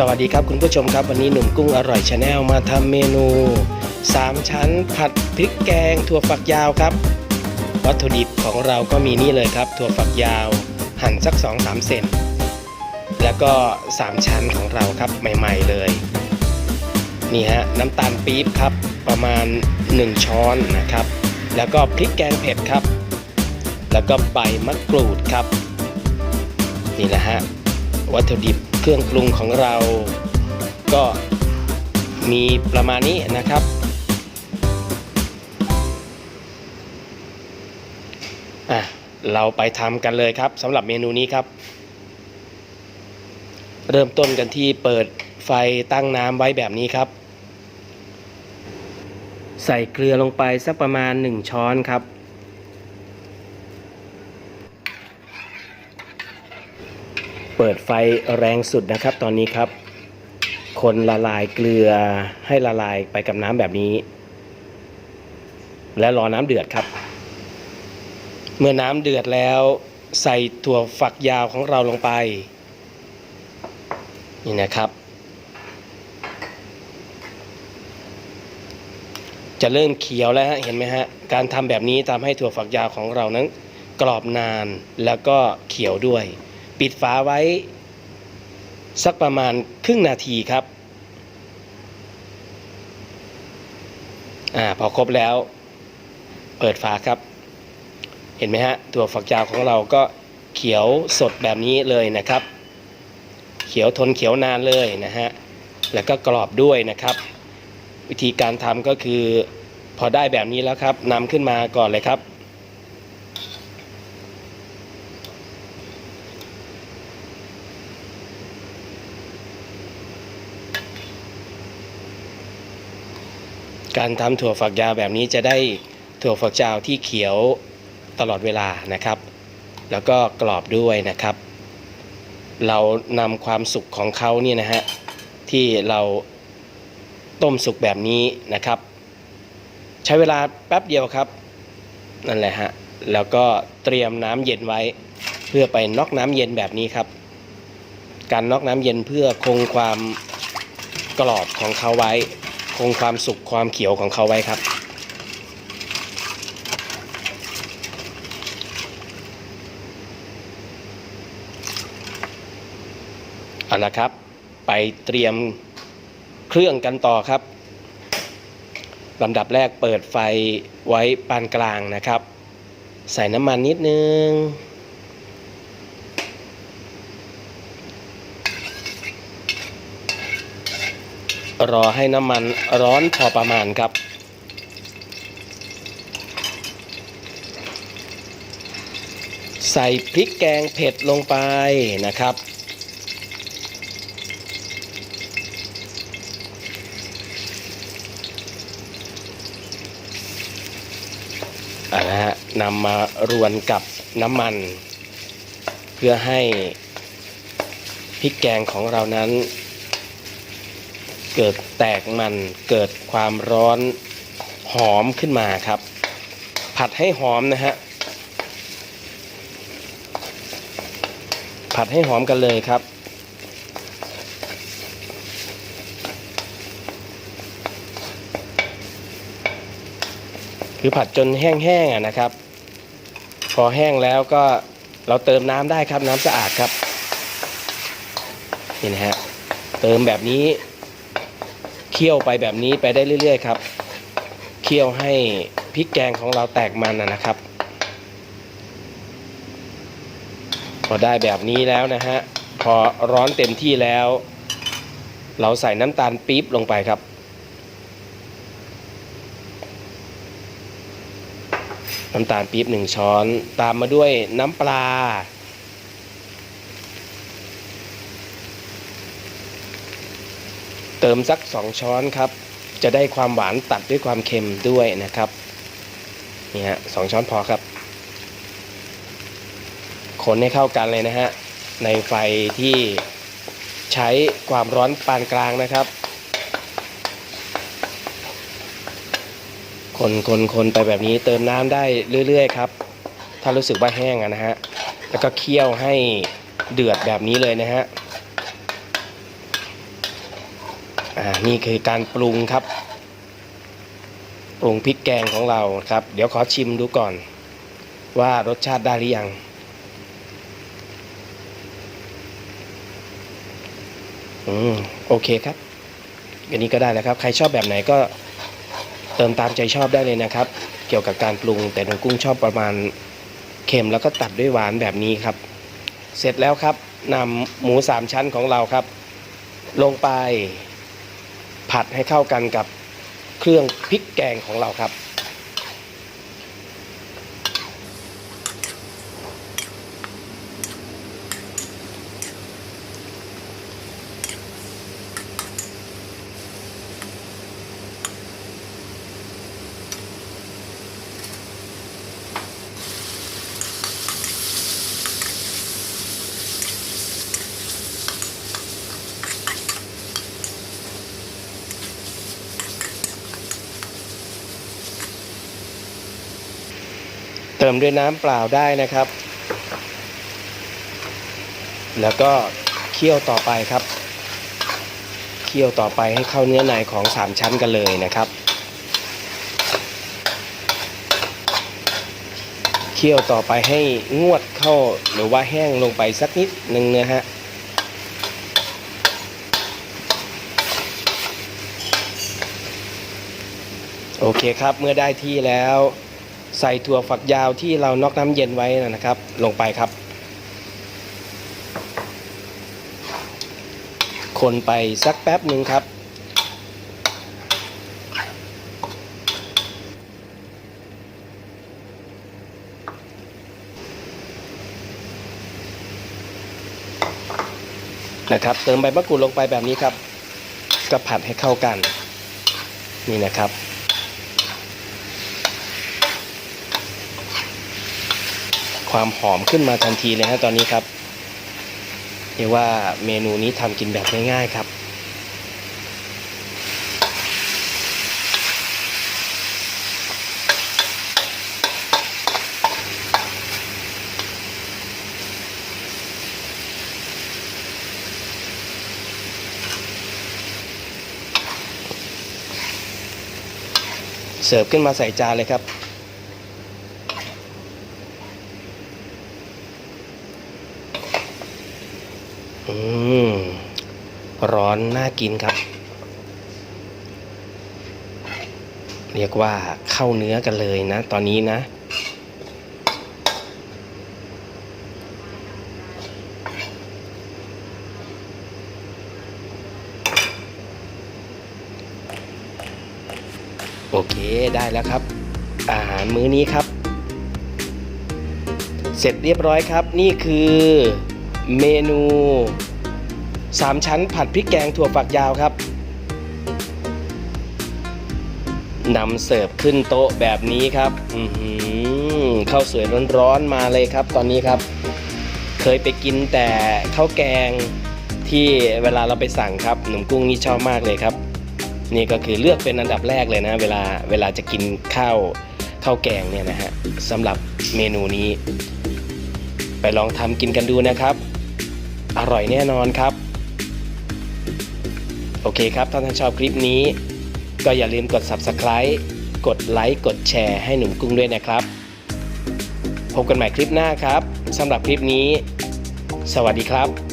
สวัสดีครับคุณผู้ชมครับวันนี้หนุ่มกุ้งอร่อยชาแนลมาทำเมนู 3 ชั้นผัดพริกแกงถั่วฝักยาวครับ วัตถุดิบของเราก็มีนี่เลยครับ ถั่วฝักยาว หั่นสัก 2-3 เซนแล้วก็ 3 ชั้นของเราครับใหม่ๆเลย นี่ฮะน้ำตาลปี๊บครับประมาณ 1 ช้อนนะครับ แล้วก็พริกแกงเผ็ดครับ แล้วก็ใบมะกรูดครับ นี่แหละฮะวัตถุดิบ เครื่องปรุงของเราก็มีประมาณนี้นะครับ อะ เราไปทำกันเลยครับสำหรับเมนูนี้ครับ เริ่มต้นกันที่เปิดไฟตั้งน้ำไว้แบบนี้ครับ ใส่เกลือลงไปสักประมาณ 1 ช้อนครับ เปิดไฟแรงสุดนะครับ ตอนนี้ครับ คนละลายเกลือให้ละลายไปกับน้ำแบบนี้ และรอน้ำเดือดครับ เมื่อน้ำเดือดแล้วใส่ถั่วฝักยาวของเราลงไป นี่นะครับ จะเริ่มเขียวแล้วฮะเห็นไหมฮะ การทำแบบนี้ทำให้ถั่วฝักยาวของเรานั้น กรอบนานแล้วก็เขียวด้วย ปิดฝาไว้ สักประมาณครึ่งนาทีครับอ่าพอครบแล้ว เปิดฝาครับ เห็นไหมฮะตัวฝักยาวของเราก็เขียวสดแบบนี้เลยนะครับ เขียวทนเขียวนานเลยนะฮะแล้วก็กรอบด้วยนะครับ วิธีการทำก็คือพอได้แบบนี้แล้วครับนำขึ้นมาก่อนเลยครับ การทำถั่วฝักยาวแบบนี้จะได้ถั่วฝักยาวที่เขียวตลอดเวลานะครับ แล้วก็กรอบด้วยนะครับ เรานำความสุกของเขาเนี่ยนะฮะที่เราต้มสุกแบบนี้นะครับ ใช้เวลาแป๊บเดียวครับนั่นแหละฮะแล้วก็เตรียมน้ำเย็นไว้ เพื่อไปน็อกน้ำเย็นแบบนี้ครับ การน็อกน้ำเย็นเพื่อคงความกรอบของเขาไว้ คงความสุกความเขียวของเขาไว้ครับ เอาละครับ ไปเตรียมเครื่องกันต่อครับลำดับแรกเปิดไฟไว้ปานกลางนะครับ ใส่น้ำมันนิดนึง รอให้น้ำมันร้อนพอประมาณครับ ใส่พริกแกงเผ็ดลงไปนะครับ อ่านะฮะนำมารวนกับน้ำมัน เพื่อให้พริกแกงของเรานั้น เกิดแตกมันเกิดความร้อนหอมขึ้นมาครับ ผัดให้หอมนะฮะผัดให้หอมกันเลยครับ คือผัดจนแห้งๆนะครับ พอแห้งแล้วก็เราเติมน้ำได้ครับน้ำสะอาดครับนี่นะฮะเติมแบบนี้ เคี่ยวไปแบบนี้ไปได้เรื่อย ๆ ครับ เคี่ยวให้พริกแกงของเราแตกมันนะนะครับ พอได้แบบนี้แล้วนะฮะ พอร้อนเต็มที่แล้ว เราใส่น้ำตาลปี๊บลงไปครับน้ำตาลปี๊บหนึ่งช้อน ตามมาด้วยน้ำปลา เติมสักสองช้อนครับ จะได้ความหวานตัดด้วยความเค็มด้วยนะครับนี่ฮะสองช้อนพอครับ คนให้เข้ากันเลยนะฮะในไฟที่ใช้ความร้อนปานกลางนะครับ คนคนคนไปแบบนี้เติมน้ำได้เรื่อย ๆ ครับ ถ้ารู้สึกว่าแห้งนะฮะแล้วก็เคี่ยวให้เดือดแบบนี้เลยนะฮะ อ่านี่คือการปรุงครับ ปรุงพริกแกงของเราครับ เดี๋ยวขอชิมดูก่อน ว่ารสชาติได้หรือยังอืมโอเคครับอันนี้ก็ได้แล้วครับ ใครชอบแบบไหนก็เติมตามใจชอบได้เลยนะครับ เกี่ยวกับการปรุงแต่น้องกุ้งชอบประมาณเค็มแล้วก็ตัดด้วยหวานแบบนี้ครับ เสร็จแล้วครับนำหมูสามชั้นของเราครับ ลงไป ผัดให้เข้ากันกับเครื่องพริกแกงของเราครับ เติมด้วยน้ำเปล่าได้นะครับ แล้วก็เคี่ยวต่อไปครับ เคี่ยวต่อไปให้เข้าเนื้อในของสามชั้นกันเลยนะครับ เคี่ยวต่อไปให้งวดเข้าหรือว่าแห้งลงไปสักนิดหนึ่งนะฮะโอเคครับเมื่อได้ที่แล้ว ใส่ถั่วฝักยาวที่เรานอกน้ำเย็นไว้นะครับ ลงไปครับ คนไปสักแป๊บหนึ่งครับ นะครับ เติมใบมะกรูดลงไปแบบนี้ครับ ก็ผัดให้เข้ากัน นี่นะครับ ความหอมขึ้นมาทันทีเลยฮะตอนนี้ครับเรียกว่าเมนูนี้ทำกินแบบง่ายๆครับเสิร์ฟขึ้นมาใส่จานเลยครับ อืม ร้อนน่ากินครับ เรียกว่าเข้าเนื้อกันเลยนะ ตอนนี้นะ โอเคได้แล้วครับ อาหารมื้อนี้ครับ เสร็จเรียบร้อยครับ นี่คือ เมนู 3 ชั้นผัดพริกแกงถั่วฝักยาวครับนำเสิร์ฟขึ้นโต๊ะแบบนี้ครับข้าวสวยร้อนๆมาเลยครับ ตอนนี้ครับ เคยไปกินแต่ข้าวแกงที่เวลาเราไปสั่งครับหนุ่มกุ้งนี่ชอบมากเลยครับ นี่ก็คือเลือกเป็นอันดับแรกเลยนะ เวลาเวลาจะกินข้าวข้าวแกงเนี่ยนะฮะสำหรับเมนูนี้ ไปลองทำกินกันดูนะครับ อร่อยแน่นอนครับ โอเคครับ ถ้าท่านชอบคลิปนี้ ก็อย่าลืมกด subscribe กดไลค์กดแชร์ให้หนุ่มกุ้งด้วยนะครับ พบกันใหม่คลิปหน้าครับสำหรับคลิปนี้ สวัสดีครับ